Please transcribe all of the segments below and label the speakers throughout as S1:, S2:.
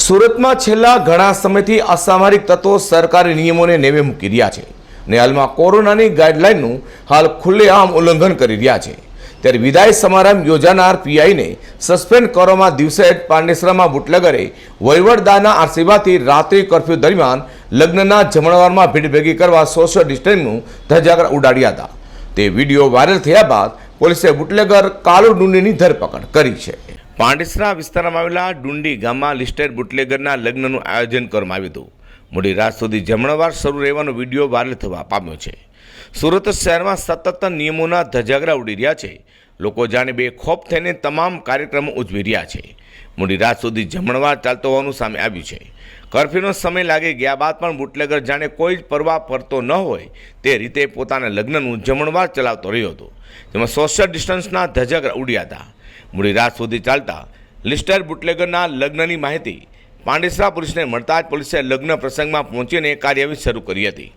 S1: સુરતમાં છેલ્લા ઘણા સમયથી અસામરિક તત્વો સરકારી નિયમોને નેવે મૂકી રહ્યા છે અને હાલમાં કોરોનાની ગાઈડલાઇનનું હાલ ખુલ્લેઆમ ઉલ્લંઘન કરી રહ્યા છે. ત્યારે વિદાય સમારંભ યોજાનાર પીઆઈને સસ્પેન્ડ કરવામાં દિવસે પાંડેસરામાં બુટલેગરે વહીવટદારના આશીર્વાદથી રાત્રિ કર્ફ્યુ દરમિયાન લગ્નના જમણવારમાં ભીડ ભેગી કરવા સોશિયલ ડિસ્ટન્સનું ધજાગર ઉડાડ્યા હતા. તે વીડિયો વાયરલ થયા બાદ પોલીસે બુટલેગર કાલુ ડુંડીની ધરપકડ કરી છે. પાંડેસરા વિસ્તારમાં આવેલા ડુંડી ગામમાં લિસ્ટેડ બુટલેગરના લગ્નનું આયોજન કરવામાં આવ્યું હતું. મોડી રાત સુધી જમણવાર શરૂ રહેવાનો વીડિયો વાયરલ થવા પામ્યો છે. સુરત શહેરમાં સતત નિયમોના ધજાગરા ઉડી રહ્યા છે. લોકો જાણે બે ખોફ થઈને તમામ કાર્યક્રમો ઉજવી રહ્યા છે. મોડી રાત સુધી જમણવાર ચાલતો હોવાનું સામે આવ્યું છે. કર્ફ્યુનો સમય લાગી ગયા બાદ પણ બુટલેગર જાણે કોઈ જ પરવા પડતો ન હોય તે રીતે પોતાના લગ્નનું જમણવાર ચલાવતો રહ્યો હતો. જેમાં સોશિયલ ડિસ્ટન્સના ધજાગરા ઉડ્યા હતા. મોડી રાત સુધી ચાલતા લિસ્ટર બુટલેગરના લગ્નની માહિતી પાંડેસરા પોલીસને મળતા જ પોલીસે લગ્ન પ્રસંગમાં પહોંચીને કાર્યવાહી શરૂ કરી હતી.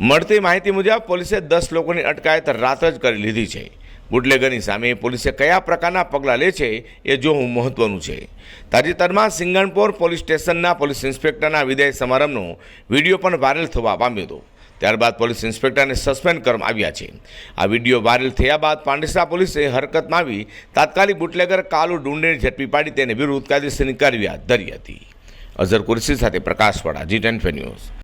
S1: મળતી માહિતી મુજબ પોલીસે દસ લોકોની અટકાયત રાત જ કરી લીધી છે. બુટલેગરની સામે પોલીસે કયા પ્રકારના પગલાં લે છે એ જોવું મહત્વનું છે. તાજેતરમાં સિંગણપોર પોલીસ સ્ટેશનના પોલીસ ઇન્સ્પેક્ટરના વિદાય સમારંભનો વીડિયો પણ વાયરલ થવા પામ્યો હતો. ત્યારબાદ પોલીસ ઇન્સ્પેક્ટરને સસ્પેન્ડ કરવામાં આવ્યા છે. આ વીડિયો વાયરલ થયા બાદ પાંડેસરા પોલીસે હરકતમાં આવી તાત્કાલિક બુટલેગર કાલુ ડુંડેને ઝડપી પાડી તેને વિરુદ્ધ કાયદેસરની કાર્યવાહી ધરી હતી. અઝર કુરશી સાથે પ્રકાશવાળા જી ટેન ન્યૂઝ